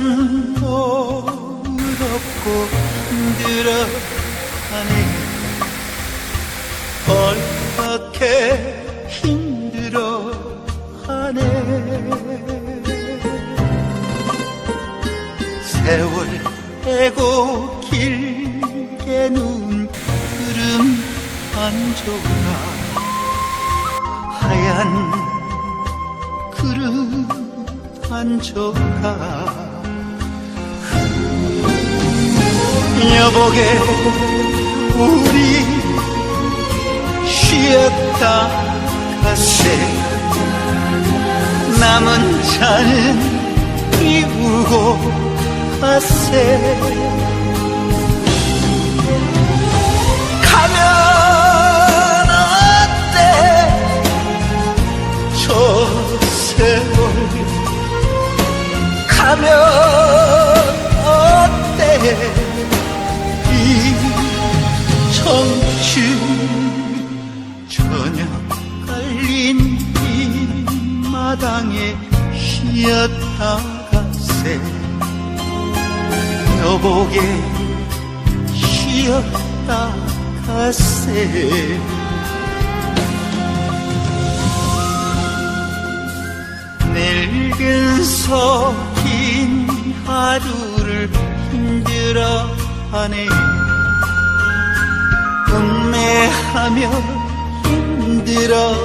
산 노랗고 힘들어하네. 얼마게 힘들어하네. 세월 에고 길게 눈 흐름 안 좋아 하얀 구름 한 조각 여보게 우리 쉬었다 가세. 남은 자는 이우고 가세. 가면 어때? 저 세월. 가면 청춘 저녁 깔린 이 마당에 쉬었다 가세 여보게 쉬었다 가세 늙은 속인 하루를 힘들어하네 음매하며 힘들어하네.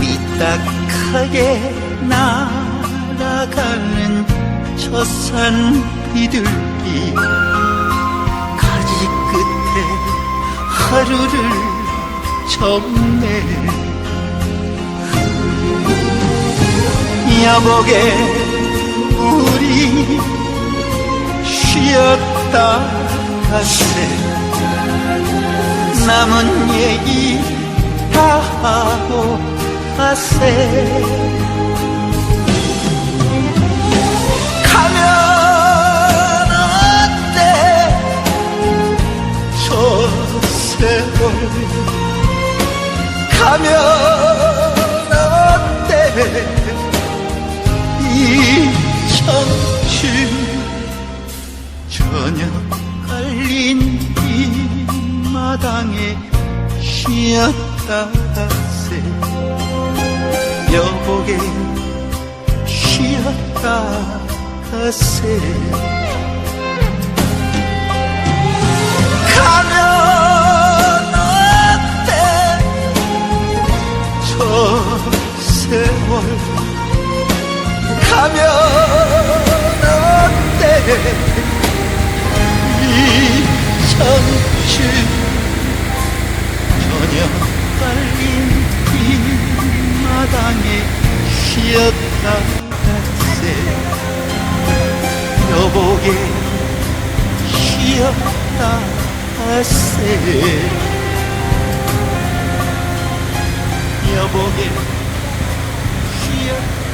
삐딱하게 날아가는 저산 비둘기. 가지 끝에 하루를 접네. 여보게 우리 쉬었다 가세 남은 얘기 다 하고 가세. 가면 어때? 저 세월. 가면 어때? 이 청춘 쉬었다 가세. 여보게 쉬었다 가세. 가면 어때? 저 세월. 가면 어때? 이 청춘 쉬었다 가세 여보게 쉬었다 가세 여보게 쉬었다